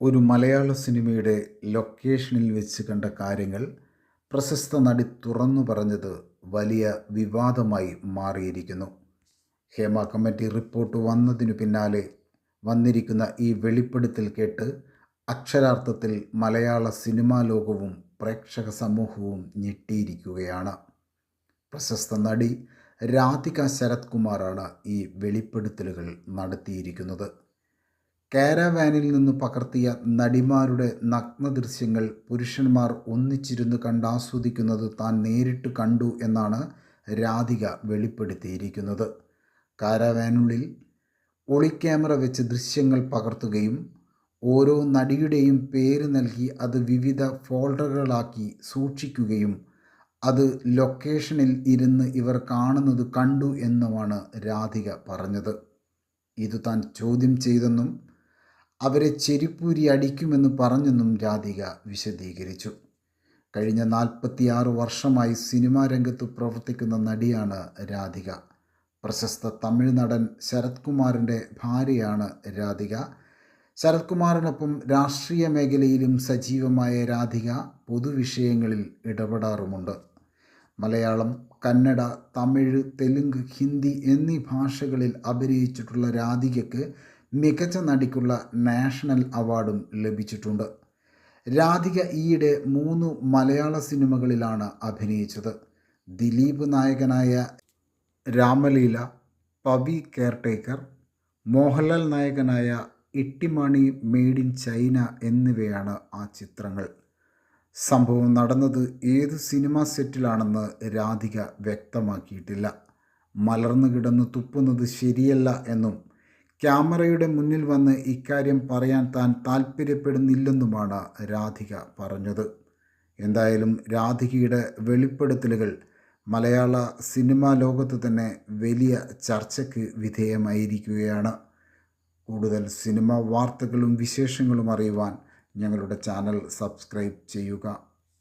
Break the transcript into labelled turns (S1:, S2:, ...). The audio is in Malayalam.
S1: ഒരു മലയാള സിനിമയുടെ ലൊക്കേഷനിൽ വെച്ച് കണ്ട കാര്യങ്ങൾ പ്രശസ്ത നടി തുറന്നു പറഞ്ഞത് വലിയ വിവാദമായി മാറിയിരിക്കുന്നു. ഹേമ കമ്മിറ്റി റിപ്പോർട്ട് വന്നതിനു പിന്നാലെ വന്നിരിക്കുന്ന ഈ വെളിപ്പെടുത്തൽ കേട്ട് അക്ഷരാർത്ഥത്തിൽ മലയാള സിനിമാ ലോകവും പ്രേക്ഷക സമൂഹവും ഞെട്ടിയിരിക്കുകയാണ്. പ്രശസ്ത നടി രാധിക ശരത് കുമാറാണ് ഈ വെളിപ്പെടുത്തലുകൾ നടത്തിയിരിക്കുന്നത്. കാരവാനിൽ നിന്ന് പകർത്തിയ നടിമാരുടെ നഗ്ന ദൃശ്യങ്ങൾ പുരുഷന്മാർ ഒന്നിച്ചിരുന്ന് കണ്ടാസ്വദിക്കുന്നത് താൻ നേരിട്ട് കണ്ടു എന്നാണ് രാധിക വെളിപ്പെടുത്തിയിരിക്കുന്നത്. കാരവാനുള്ളിൽ ഒളിക്യാമറ വെച്ച് ദൃശ്യങ്ങൾ പകർത്തുകയും ഓരോ നടിയുടെയും പേര് നൽകി അത് വിവിധ ഫോൾഡറുകളാക്കി സൂക്ഷിക്കുകയും അത് ലൊക്കേഷനിൽ ഇരുന്ന് ഇവർ കാണുന്നത് കണ്ടു എന്നുമാണ് രാധിക പറഞ്ഞത്. ഇത് താൻ ചോദ്യം ചെയ്തെന്നും അവരെ ചെരിപ്പൂരി അടിക്കുമെന്ന് പറഞ്ഞെന്നും രാധിക വിശദീകരിച്ചു. കഴിഞ്ഞ നാൽപ്പത്തിയാറ് വർഷമായി സിനിമാ രംഗത്ത് പ്രവർത്തിക്കുന്ന നടിയാണ് രാധിക. പ്രശസ്ത തമിഴ് നടൻ ശരത് കുമാറിന്റെ ഭാര്യയാണ് രാധിക. ശരത് കുമാറിനൊപ്പം രാഷ്ട്രീയ മേഖലയിലും സജീവമായ രാധിക പൊതുവിഷയങ്ങളിൽ ഇടപെടാറുമുണ്ട്. മലയാളം കന്നഡ തമിഴ് തെലുങ്ക് ഹിന്ദി എന്നീ ഭാഷകളിൽ അഭിനയിച്ചിട്ടുള്ള രാധികയ്ക്ക് മികച്ച നടിക്കുള്ള നാഷണൽ അവാർഡും ലഭിച്ചിട്ടുണ്ട്. രാധിക ഈയിടെ മൂന്ന് മലയാള സിനിമകളിലാണ് അഭിനയിച്ചത്. ദിലീപ് നായകനായ രാമലീല പവി കെയർടേക്കർ മോഹൻലാൽ നായകനായ ഇട്ടിമണി മെയ്ഡ് ഇൻ ചൈന എന്നിവയാണ് ആ ചിത്രങ്ങൾ. സംഭവം നടന്നത് ഏത് സിനിമാ സെറ്റിലാണെന്ന് രാധിക വ്യക്തമാക്കിയിട്ടില്ല. മലർന്നു കിടന്ന് തുപ്പുന്നത് ശരിയല്ല എന്നും ക്യാമറയുടെ മുന്നിൽ വന്ന് ഇക്കാര്യം പറയാൻ താൻ താല്പര്യപ്പെടുന്നില്ലെന്നുമാണ് രാധിക പറഞ്ഞത്. എന്തായാലും രാധികയുടെ വെളിപ്പെടുത്തലുകൾ മലയാള സിനിമാ ലോകത്ത് തന്നെ വലിയ ചർച്ചയ്ക്ക് വിധേയമായിരിക്കുകയാണ്. കൂടുതൽ സിനിമാ വാർത്തകളും വിശേഷങ്ങളും അറിയുവാൻ ഞങ്ങളുടെ ചാനൽ സബ്സ്ക്രൈബ് ചെയ്യുക.